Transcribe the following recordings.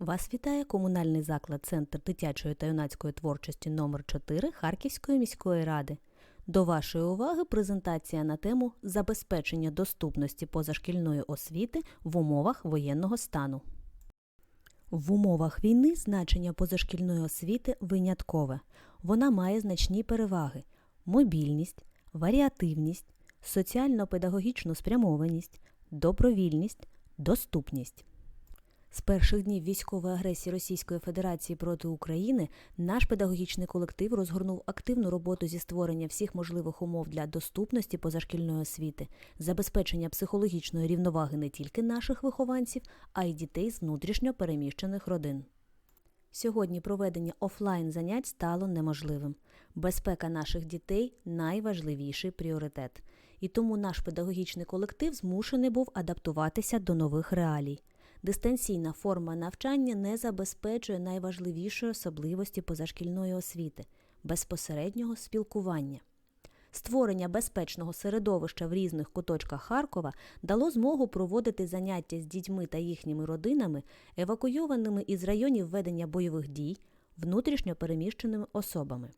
Вас вітає комунальний заклад Центр дитячої та юнацької творчості номер 4 Харківської міської ради. До вашої уваги презентація на тему забезпечення доступності позашкільної освіти в умовах воєнного стану. В умовах війни значення позашкільної освіти виняткове. Вона має значні переваги: мобільність, варіативність, соціально-педагогічну спрямованість, добровільність, доступність. З перших днів військової агресії Російської Федерації проти України наш педагогічний колектив розгорнув активну роботу зі створення всіх можливих умов для доступності позашкільної освіти, забезпечення психологічної рівноваги не тільки наших вихованців, а й дітей з внутрішньо переміщених родин. Сьогодні проведення офлайн занять стало неможливим. Безпека наших дітей найважливіший пріоритет. І тому наш педагогічний колектив змушений був адаптуватися до нових реалій. Дистанційна форма навчання не забезпечує найважливішої особливості позашкільної освіти безпосереднього спілкування. Створення безпечного середовища в різних куточках Харкова дало змогу проводити заняття з дітьми та їхніми родинами, евакуйованими із районів ведення бойових дій, внутрішньо переміщеними особами.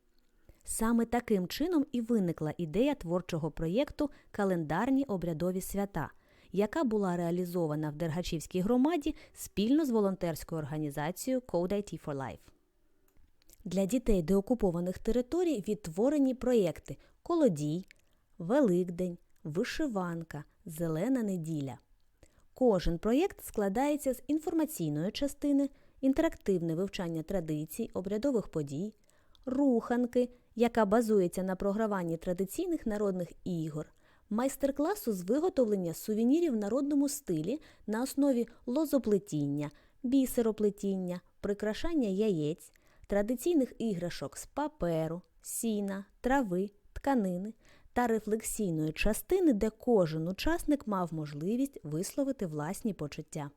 Саме таким чином і виникла ідея творчого проєкту Календарні обрядові свята, яка була реалізована в Дергачівській громаді спільно з волонтерською організацією Code IT for Life. Для дітей деокупованих територій відтворені проєкти Колодій, Великдень, Вишиванка, Зелена неділя. Кожен проєкт складається з інформаційної частини, інтерактивне вивчання традицій, обрядових подій, руханки, яка базується на програванні традиційних народних ігор, майстер-класу з виготовлення сувенірів в народному стилі на основі лозоплетіння, бісероплетіння, прикрашання яєць, традиційних іграшок з паперу, сіна, трави, тканини та рефлексійної частини, де кожен учасник мав можливість висловити власні почуття.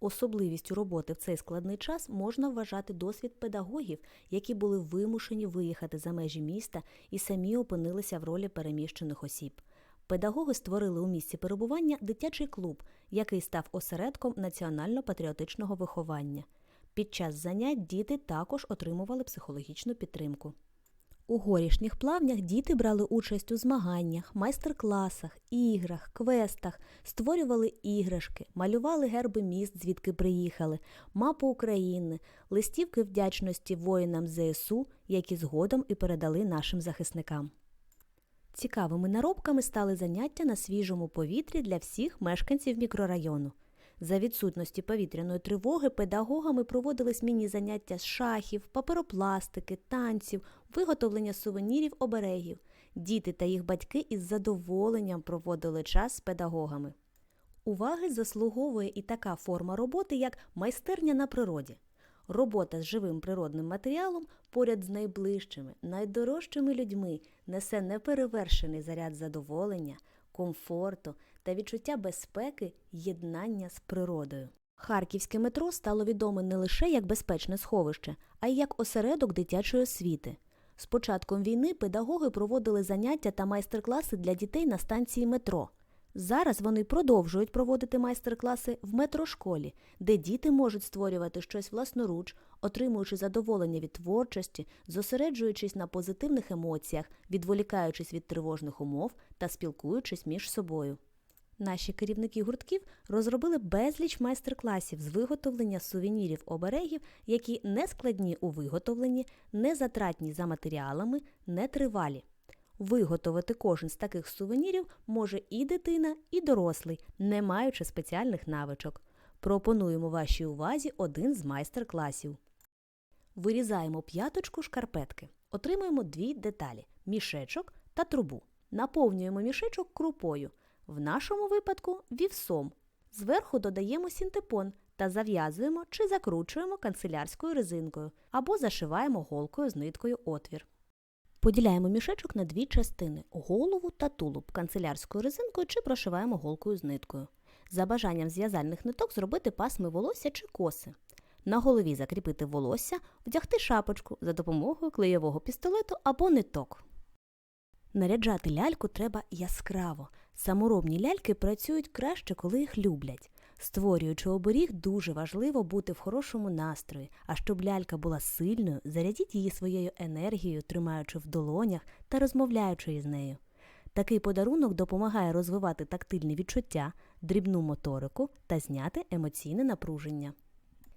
Особливістю роботи в цей складний час можна вважати досвід педагогів, які були вимушені виїхати за межі міста і самі опинилися в ролі переміщених осіб. Педагоги створили у місці перебування дитячий клуб, який став осередком національно-патріотичного виховання. Під час занять діти також отримували психологічну підтримку. У горішніх плавнях діти брали участь у змаганнях, майстер-класах, іграх, квестах, створювали іграшки, малювали герби міст, звідки приїхали, мапу України, листівки вдячності воїнам ЗСУ, які згодом і передали нашим захисникам. Цікавими наробками стали заняття на свіжому повітрі для всіх мешканців мікрорайону. За відсутності повітряної тривоги педагогами проводились міні-заняття з шахів, паперопластики, танців, виготовлення сувенірів оберегів. Діти та їх батьки із задоволенням проводили час з педагогами. Уваги заслуговує і така форма роботи, як майстерня на природі. Робота з живим природним матеріалом поряд з найближчими, найдорожчими людьми несе неперевершений заряд задоволення, комфорту та відчуття безпеки єднання з природою. Харківське метро стало відоме не лише як безпечне сховище, а й як осередок дитячої освіти. З початком війни педагоги проводили заняття та майстер-класи для дітей на станції метро. Зараз вони продовжують проводити майстер-класи в метрошколі, де діти можуть створювати щось власноруч, отримуючи задоволення від творчості, зосереджуючись на позитивних емоціях, відволікаючись від тривожних умов та спілкуючись між собою. Наші керівники гуртків розробили безліч майстер-класів з виготовлення сувенірів оберегів, які не складні у виготовленні, не затратні за матеріалами, не тривалі. Виготовити кожен з таких сувенірів може і дитина, і дорослий, не маючи спеціальних навичок. Пропонуємо вашій увазі один з майстер-класів. Вирізаємо п'яточку шкарпетки. Отримуємо дві деталі мішечок та трубу. Наповнюємо мішечок крупою. В нашому випадку вівсом. Зверху додаємо синтепон та зав'язуємо чи закручуємо канцелярською резинкою або зашиваємо голкою з ниткою отвір. Поділяємо мішечок на дві частини голову та тулуб канцелярською резинкою чи прошиваємо голкою з ниткою. За бажанням зв'язальних ниток зробити пасми волосся чи коси. На голові закріпити волосся, вдягти шапочку за допомогою клеєвого пістолету або ниток. Наряджати ляльку треба яскраво. Саморобні ляльки працюють краще, коли їх люблять. Створюючи оберіг, дуже важливо бути в хорошому настрої, а щоб лялька була сильною, зарядіть її своєю енергією, тримаючи в долонях та розмовляючи із нею. Такий подарунок допомагає розвивати тактильні відчуття, дрібну моторику та зняти емоційне напруження.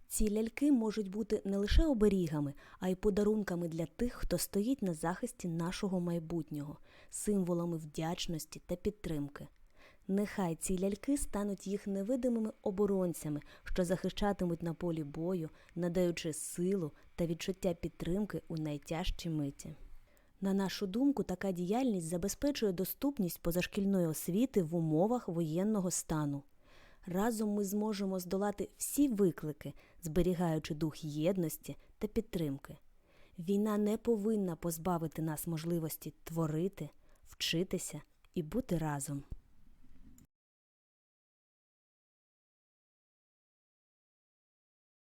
Ці ляльки можуть бути не лише оберігами, а й подарунками для тих, хто стоїть на захисті нашого майбутнього, символами вдячності та підтримки. Нехай ці ляльки стануть їх невидимими оборонцями, що захищатимуть на полі бою, надаючи силу та відчуття підтримки у найтяжчі миті. На нашу думку, така діяльність забезпечує доступність позашкільної освіти в умовах воєнного стану. Разом ми зможемо здолати всі виклики, зберігаючи дух єдності та підтримки. Війна не повинна позбавити нас можливості творити, вчитися і бути разом.